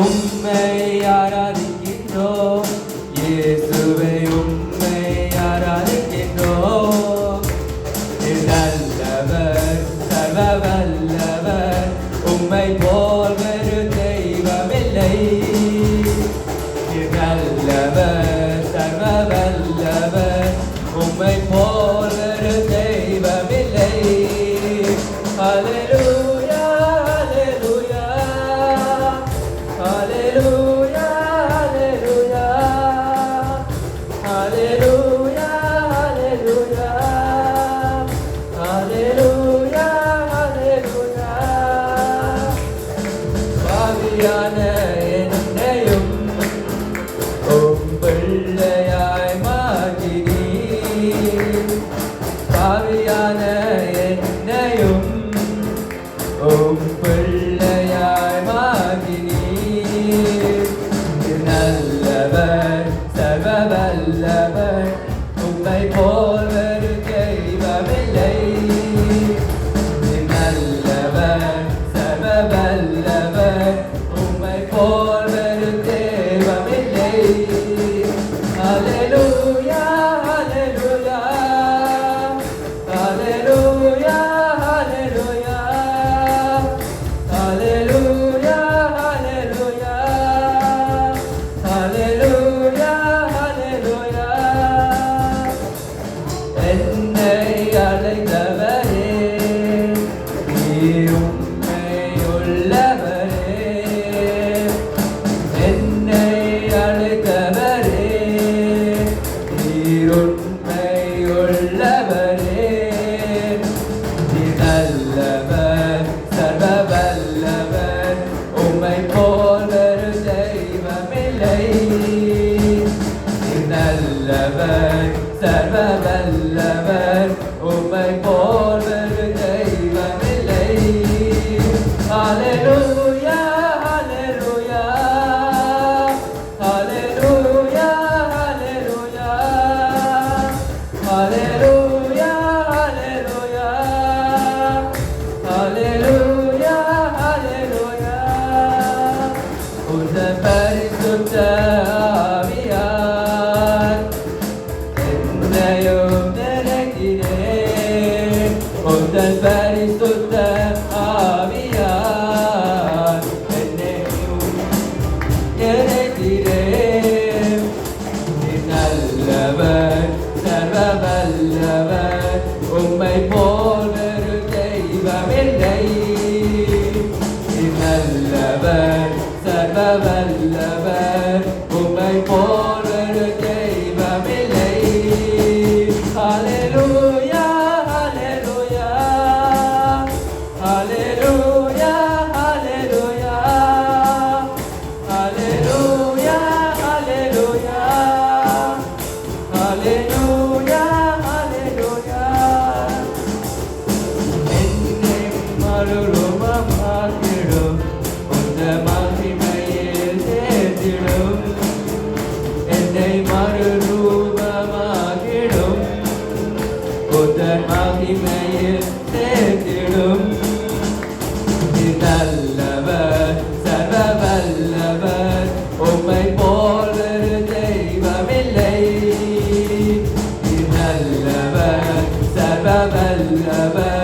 உம்மை ஆராதிக்கின்றோம் இயேசுவை உம்மை ஆராதிக்கின்றோம் நல்லவர் சர்வ வல்லவர் உம்மை போல் வேறு தெய்வமில்லை பிள்ளையாய் மாகினி பாவியான என்னையும் ஓம் பிள்ளையாய் மாகினி நல்லவர் சர்வவல்லவர் அழைத்தவரே நீ உண்மை உள்ளவரே என்னை அழைத்தவரே நீர் உள்ளவரே 번 நல்லவர் சர்வ வல்லவர் உம்மை போல் தெய்வமில்லை நல்லவர் சர்வ வல்லவர் உந்த மகிமையில் சேர்த்திடும் நல்லவர் சர்வ வல்லவர் உம்மை போல் வேறு தெய்வமில்லை நல்லவர் சர்வ வல்லவர்